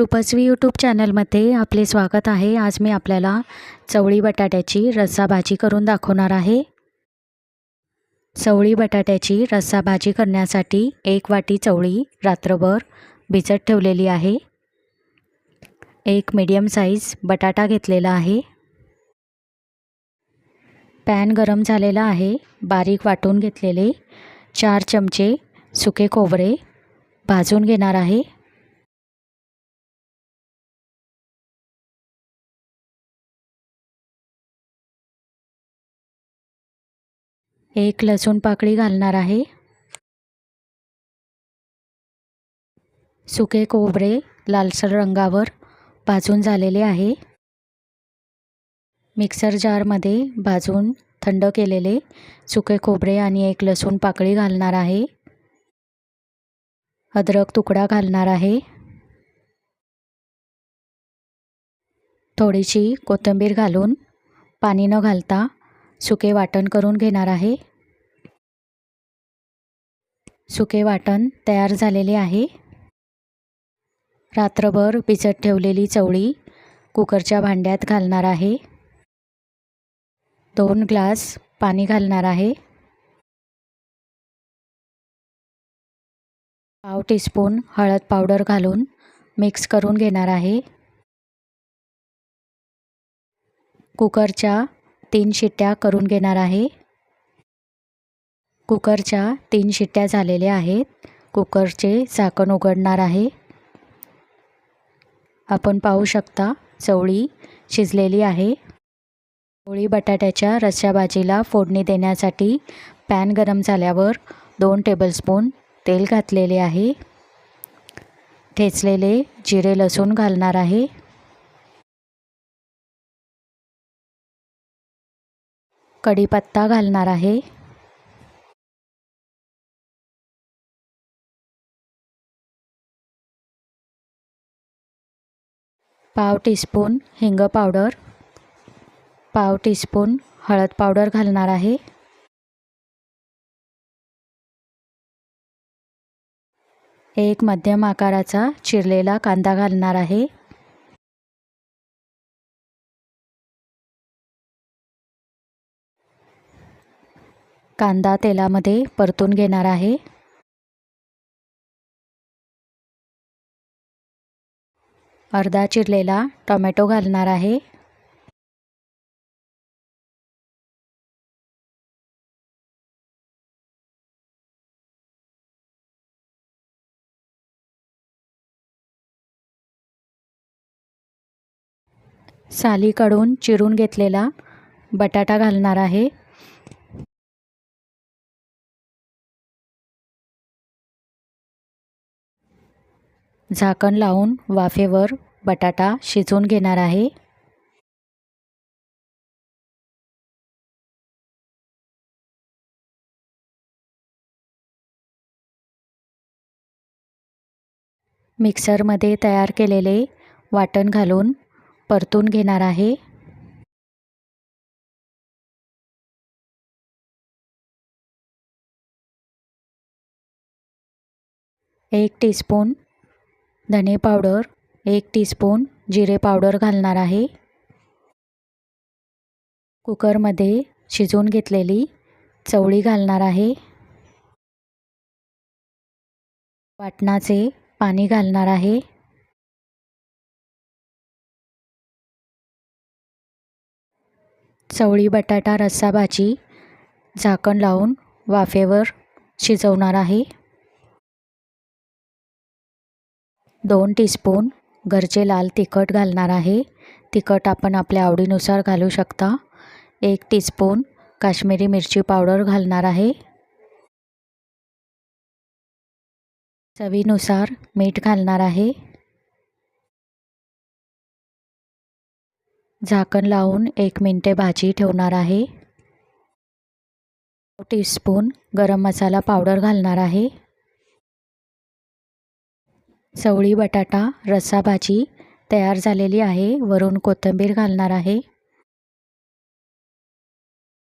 Rupashree YouTube चॅनलमध्ये आपले स्वागत आहे. आज मी आपल्याला चवळी बटाट्याची रस्सा भाजी करून दाखवणार आहे. चवळी बटाट्याची रस्सा भाजी करण्यासाठी एक वाटी चवळी रात्रभर भिजत ठेवलेली आहे. एक मीडियम साईज बटाटा घेतलेला आहे. पॅन गरम झालेला आहे. बारीक वाटून घेतलेले चार चमचे सुके खोबरे भाजून घेणार आहे. एक लसूण पाकळी घालणार आहे. सुके कोबरे लालसर रंगावर भाजून झालेले आहे. मिक्सर जारमध्ये भाजून थंड केलेले सुके खोबरे आणि एक लसूण पाकळी घालणार आहे. अद्रक तुकडा घालणार आहे. थोडीशी कोथिंबीर घालून पाणी न घालता सुके वाटण करून घेणार आहे. सुके वाटण तयार झालेले आहे. रात्रभर भिजत ठेवलेली चवळी कुकरच्या भांड्यात घालणार आहे. दोन ग्लास पाणी घालणार आहे. पाव टीस्पून हळद पावडर घालून मिक्स करून घेणार आहे. कुकरच्या तीन शिट्ट्या करून घेणार आहे. कुकरच्या तीन शिट्ट्या झालेल्या आहेत. कुकरचे झाकण उघडणार आहे. आपण पाहू शकता चवळी शिजलेली आहे. चवळी बटाट्याच्या रस्सा भाजीला फोडणी देण्यासाठी पॅन गरम झाल्यावर दोन टेबलस्पून तेल घातलेले आहे. ठेचलेले जिरे लसूण घालणार आहे. कढीपत्ता घालणार आहे. पाव टीस्पून हिंग पावडर. पाव टीस्पून हळद पावडर घालणार आहे. एक मध्यम आकाराचा चिरलेला कांदा घालणार आहे. कांदा तेलामध्ये परतून घेणार आहे. अर्धा चिरलेला टोमॅटो घालणार आहे. साली चिरून घेतलेला बटाटा घालणार आहे. झाकण लावून वाफेवर बटाटा शिजवून घेणार आहे. मिक्सरमध्ये तयार केलेले वाटण घालून परतून घेणार आहे. एक टीस्पून धने पावडर एक टीस्पून जिरे पावडर घालणार आहे. कुकरमध्ये शिजवून घेतलेली चवळी घालणार आहे. वाटणाचे पाणी घालणार आहे. चवळी बटाटा रस्सा भाजी झाकण लावून वाफेवर शिजवणार आहे. दोन टीस्पून घरचे लाल तिखट घालणार आहे. तिखट आपण आपल्या आवडीनुसार घालू शकता. एक टीस्पून काश्मीरी मिरची पावडर घालणार आहे. चवीनुसार मीठ घालणार आहे. झाकण लावून एक मिनटे भाजी ठेवणार आहे. टीस्पून गरम मसाला पावडर घालणार आहे. चवळी बटाटा रस्सा भाजी तयार झालेली आहे. वरून कोथिंबीर घालणार आहे.